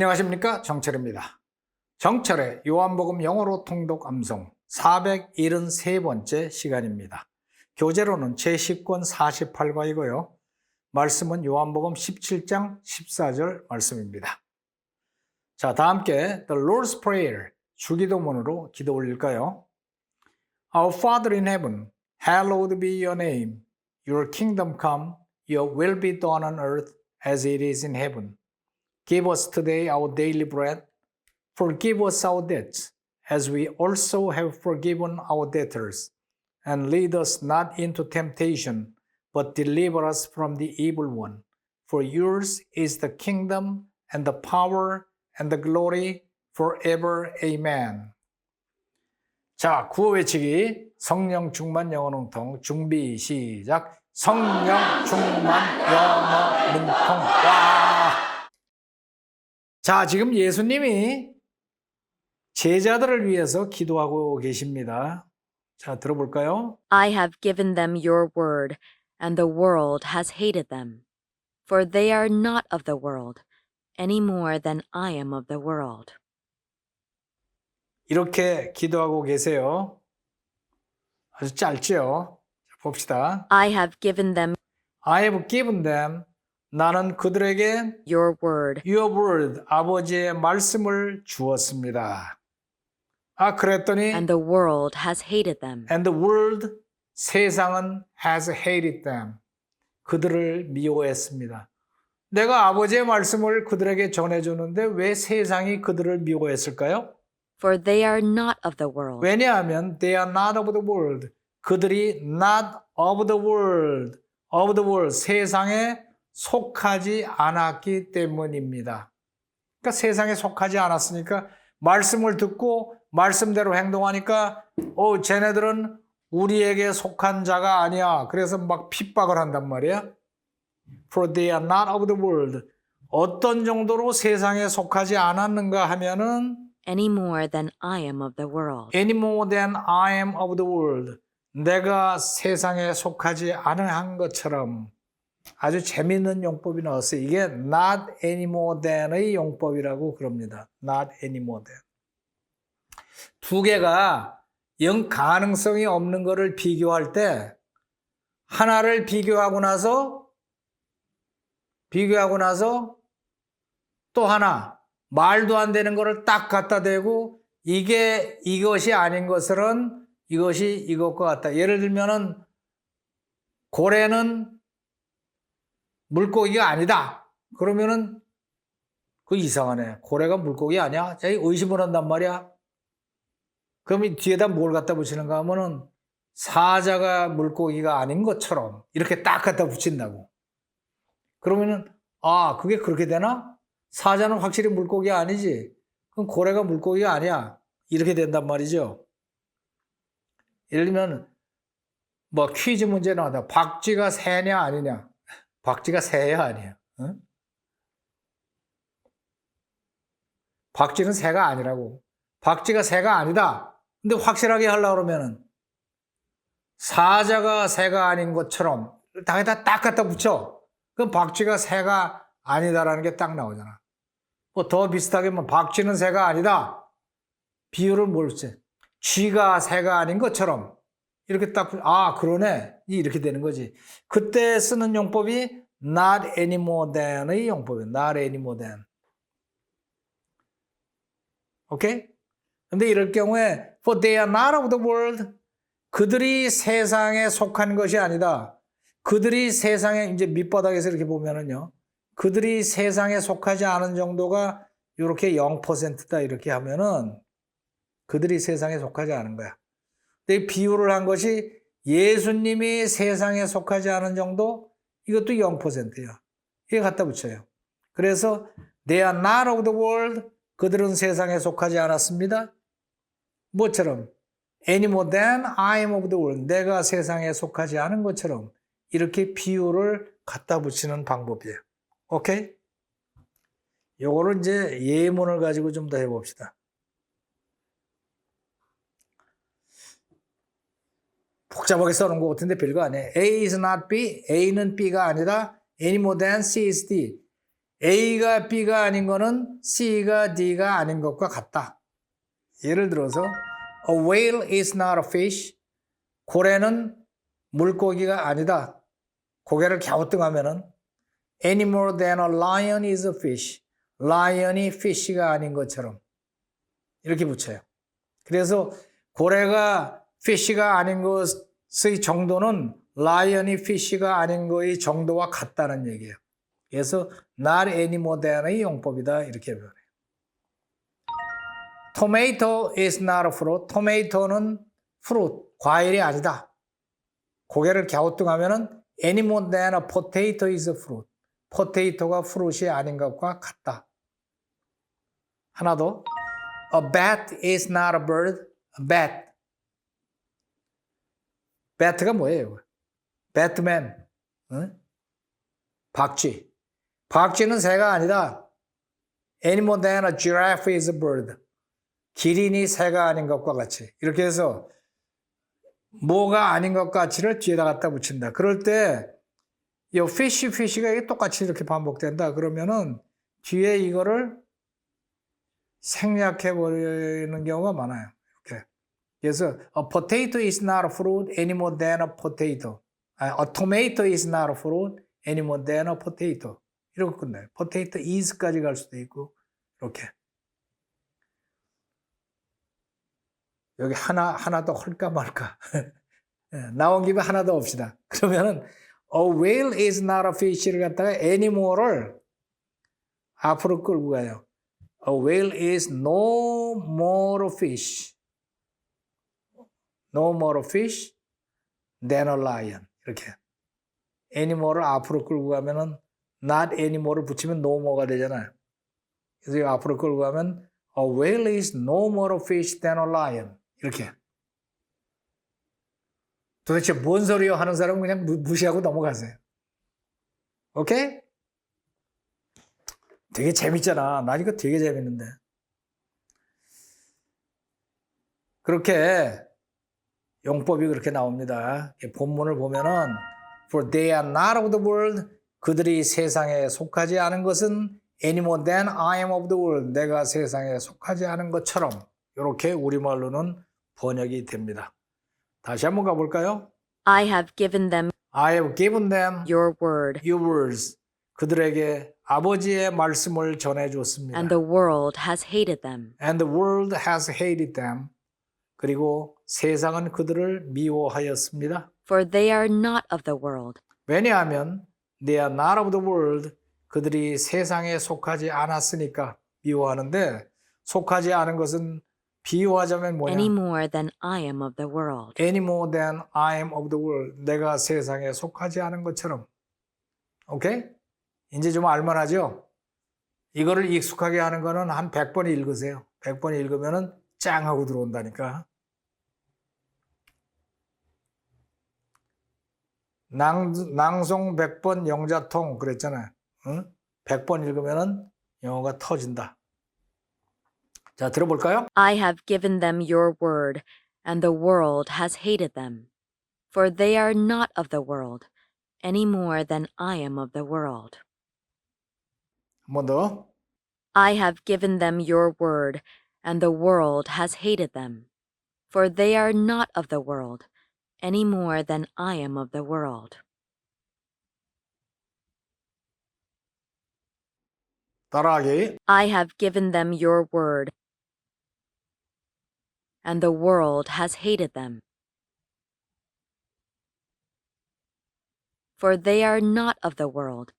안녕하십니까 정철입니다. 정철의 요한복음 영어로 통독 암송 473번째 시간입니다. 교재로는 제10권 48과이고요. 말씀은 요한복음 17장 14절 말씀입니다. 자, 다 함께 The Lord's Prayer 주기도문으로 기도 올릴까요? Our Father in heaven, hallowed be your name. Your kingdom come, your will be done on earth as it is in heaven. Give us today our daily bread. Forgive us our debts, as we also have forgiven our debtors. And lead us not into temptation, but deliver us from the evil one. For yours is the kingdom, and the power, and the glory forever. Amen. 자, 구호 외치기. 성령 충만 영어 능통. 준비, 시작. 성령 충만 영어 능통. 와! 자, 지금 예수님이 제자들을 위해서 기도하고 계십니다. 자, 들어볼까요? I have given them your word, and the world has hated them. For they are not of the world, any more than I am of the world. 이렇게 기도하고 계세요. 아주 짧죠? 자, 봅시다. I have given them I have given them. 나는 그들에게 your word, your word, 아버지의 말씀을 주었습니다. 아, 그랬더니 and the world has hated them. And the world, 세상은 has hated them. 그들을 미워했습니다. 내가 아버지의 말씀을 그들에게 전해 주는데 왜 세상이 그들을 미워했을까요? For they are not of the world, 왜냐하면 they are not of the world. 그들이 not of the world, of the world, 세상에 속하지 않았기 때문입니다. 그러니까 세상에 속하지 않았으니까 말씀을 듣고 말씀대로 행동하니까 어 쟤네들은 우리에게 속한 자가 아니야. 그래서 막 핍박을 한단 말이야. For they are not of the world. 어떤 정도로 세상에 속하지 않았는가 하면은 any more than I am of the world. any more than I am of the world. 내가 세상에 속하지 않은 것처럼 아주 재밌는 용법이 나왔어요. 이게 not any more than의 용법이라고 그럽니다. not any more than. 두 개가 영 가능성이 없는 거를 비교할 때 하나를 비교하고 나서 비교하고 나서 또 하나 말도 안 되는 거를 딱 갖다 대고 이게 이것이 아닌 것은 이것이 이것과 같다. 예를 들면은 고래는 물고기가 아니다. 그러면은 그 이상하네. 고래가 물고기 아니야? 자, 의심을 한단 말이야. 그럼 이 뒤에다 뭘 갖다 붙이는가 하면은 사자가 물고기가 아닌 것처럼 이렇게 딱 갖다 붙인다고. 그러면은 아, 그게 그렇게 되나? 사자는 확실히 물고기 아니지. 그럼 고래가 물고기가 아니야. 이렇게 된단 말이죠. 예를 들면 뭐 퀴즈 문제 나왔다. 박쥐가 새냐 아니냐? 박쥐가 새야 아니야? 응? 박쥐는 새가 아니라고. 박쥐가 새가 아니다. 근데 확실하게 하려고 그러면은 사자가 새가 아닌 것처럼 다에다 딱 갖다 붙여. 그럼 박쥐가 새가 아니다라는 게 딱 나오잖아. 뭐 더 비슷하게 뭐 박쥐는 새가 아니다. 비유를 뭘 써? 쥐가 새가 아닌 것처럼 이렇게 딱, 아, 그러네. 이렇게 되는 거지. 그때 쓰는 용법이 not any more than의 용법이에요. not any more than. 오케이? 근데 이럴 경우에 for they are not of the world 그들이 세상에 속한 것이 아니다. 그들이 세상에 이제 밑바닥에서 이렇게 보면은요. 그들이 세상에 속하지 않은 정도가 이렇게 0%다 이렇게 하면은 그들이 세상에 속하지 않은 거야. 비유를 한 것이 예수님이 세상에 속하지 않은 정도 이것도 0%야. 이게 갖다 붙여요. 그래서 they are not of the world 그들은 세상에 속하지 않았습니다. 뭐처럼 any more than I am of the world 내가 세상에 속하지 않은 것처럼 이렇게 비유를 갖다 붙이는 방법이에요. 오케이? 요거를 이제 예문을 가지고 좀 더 해봅시다. 복잡하게 써놓은 것 같은데 별거 아니에요. A is not B, A는 B가 아니라 any more than C is D. A가 B가 아닌 거는 C가 D가 아닌 것과 같다. 예를 들어서 A whale is not a fish. 고래는 물고기가 아니다. 고개를 갸우뚱하면은 any more than a lion is a fish. lion이 fish가 아닌 것처럼 이렇게 붙여요. 그래서 고래가 fish가 아닌 것의 정도는 lion이 fish가 아닌 것의 정도와 같다는 얘기예요. 그래서 more than의 용법이다 이렇게 표현해요. Tomato is not a fruit. 토마토는 fruit, 과일이 아니다. 고개를 갸우뚱하면은 than a potato is a fruit. 포테이토가 프루트이 아닌 것과 같다. 하나 더. A bat is not a bird. A bat. Bat가 뭐예요? 배트맨. 응? 박쥐. 박쥐는 새가 아니다. More than a giraffe is a bird. 기린이 새가 아닌 것과 같이. 이렇게 해서 뭐가 아닌 것 같이를 뒤에다 갖다 붙인다. 그럴 때, 이 fish, fish가 똑같이 이렇게 반복된다. 그러면은 뒤에 이거를 생략해 버리는 경우가 많아요. 그래서 a potato is not a fruit any more than a potato. 아, a tomato is not a fruit any more than a potato. 이렇게 끝나요. potato is까지 갈 수도 있고 이렇게. 여기 하나 하나 더 할까 말까. 예, 나온 김에 하나 더 옵시다. 그러면은 a whale is not a fish를 갖다가 anymore를 앞으로 끌고 가요. A whale is no more fish. No more fish than a lion. 이렇게. anymore를 앞으로 끌고 가면은 not anymore를 붙이면 no more가 되잖아요. 그래서 앞으로 끌고 가면 a whale is no more fish than a lion. 이렇게. 도대체 뭔 소리요 하는 사람은 그냥 무- 무시하고 넘어가세요. 오케이? 되게 재밌잖아. 나 이거 되게 재밌는데. 그렇게 용법이 그렇게 나옵니다. 이 본문을 보면은 For they are not of the world. 그들이 세상에 속하지 않은 것은 any more than I am of the world. 내가 세상에 속하지 않은 것처럼 이렇게 우리말로는 번역이 됩니다. 다시 한번 가볼까요? I have given them I have given them your word, your words. 그들에게 아버지의 말씀을 전해 줬습니다. and the world has hated them. And the world has hated them. 그리고 세상은 그들을 미워하였습니다. For they are not of the world, 왜냐하면 they are not of the world. 그들이 세상에 속하지 않았으니까 미워하는데 속하지 않은 것은 비유하자면 뭐냐? any more than I am of the world. any more than I am of the world. 내가 세상에 속하지 않은 것처럼. 오케이? 이제 좀 알만하죠? 이거를 익숙하게 하는 거는 한 100번 읽으세요. 100번 읽으면은 짱 하고 들어온다니까. 낭, 낭송 100번 영자통 그랬잖아요. 응? 100번 읽으면은 영어가 터진다. 자, 들어볼까요? I have given them your word, and the world has hated them. For they are not of the world, any more than I am of the world. 한 번 더. I have given them your word, and the world has hated them. For they are not of the world, any more than I am of the world. I have given them your word, and the world has hated them. For they are not of the world,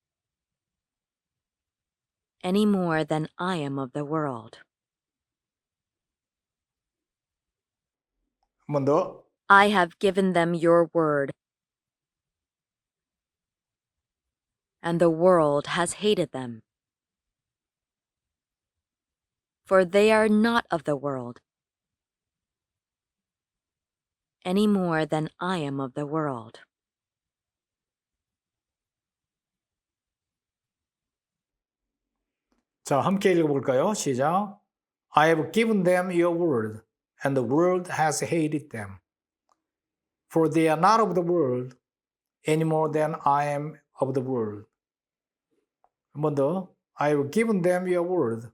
any more than I am of the world. 한 번 더. I have given them your word, and the world has hated them. For they are not of the world, any more than I am of the world. 자, 함께 읽어볼까요? 시작. I have given them your word, and the world has hated them. For they are not of the world any more than I am of the world. But though I have given them your word,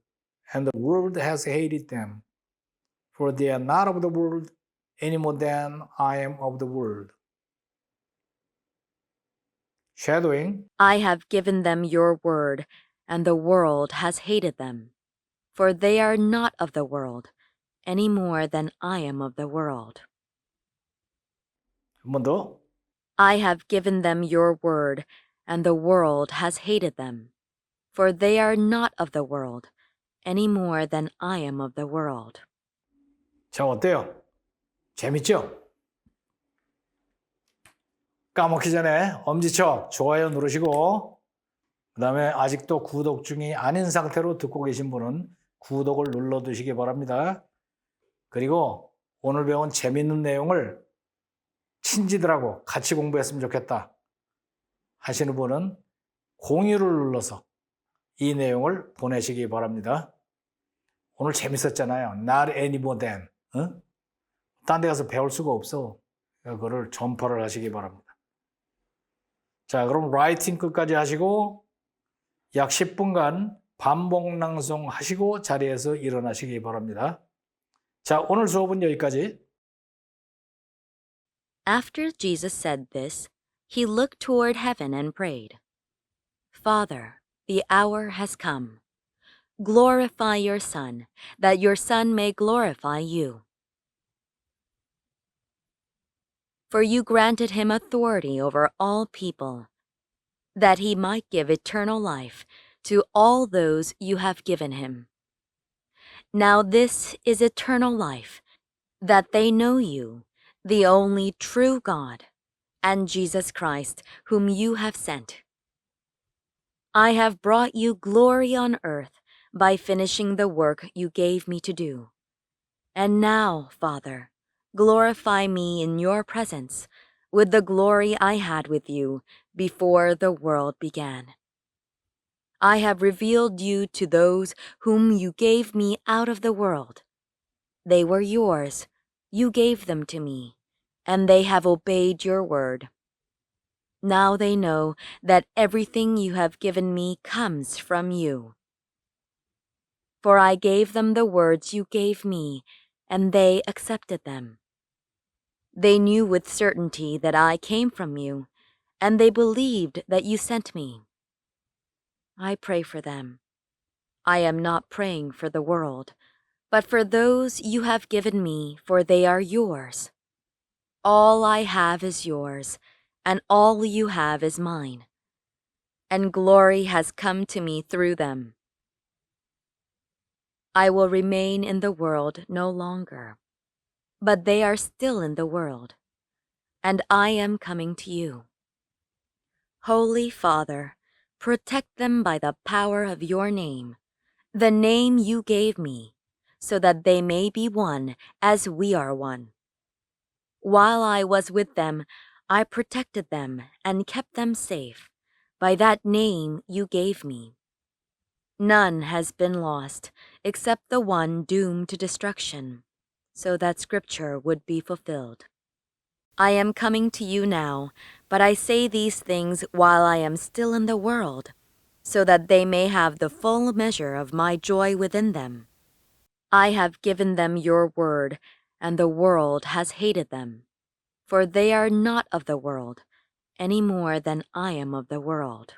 and the world has hated them, for they are not of the world any more than I am of the world. Shadowing I have given them your word, and the world has hated them, for they are not of the world any more than I am of the world. 한 번 더. I have given them your word, and the world has hated them. For they are not of the world, any more than I am of the world. 자, 어때요? 재밌죠? 까먹기 전에 엄지척 좋아요 누르시고 그 다음에 아직도 구독 중이 아닌 상태로 듣고 계신 분은 구독을 눌러 두시기 바랍니다. 그리고 오늘 배운 재밌는 내용을 친지들하고 같이 공부했으면 좋겠다 하시는 분은 공유를 눌러서 이 내용을 보내시기 바랍니다. 오늘 재밌었잖아요. Not any more than. 응? 딴데 가서 배울 수가 없어. 그거를 전파를 하시기 바랍니다. 자, 그럼 라이팅 끝까지 하시고 약 10분간 반복 낭송 하시고 자리에서 일어나시기 바랍니다. 자, 오늘 수업은 여기까지. After Jesus said this, he looked toward heaven and prayed, Father, the hour has come. Glorify your Son, that your Son may glorify you. For you granted him authority over all people, that he might give eternal life to all those you have given him. Now this is eternal life, that they know you, the only true God, and Jesus Christ, whom you have sent. I have brought you glory on earth by finishing the work you gave me to do. And now, Father, glorify me in your presence with the glory I had with you before the world began. I have revealed you to those whom you gave me out of the world. They were yours, you gave them to me, and they have obeyed your word. Now they know that everything you have given me comes from you. For I gave them the words you gave me, and they accepted them. They knew with certainty that I came from you, and they believed that you sent me. I pray for them. I am not praying for the world, but for those you have given me, for they are yours. All I have is yours, and all you have is mine. And glory has come to me through them. I will remain in the world no longer, but they are still in the world, and I am coming to you. Holy Father, protect them by the power of your name, the name you gave me, so that they may be one as we are one. While I was with them, I protected them and kept them safe by that name you gave me. None has been lost except the one doomed to destruction, so that Scripture would be fulfilled. I am coming to you now, but I say these things while I am still in the world, so that they may have the full measure of my joy within them. I have given them your word, and the world has hated them, for they are not of the world, any more than I am of the world.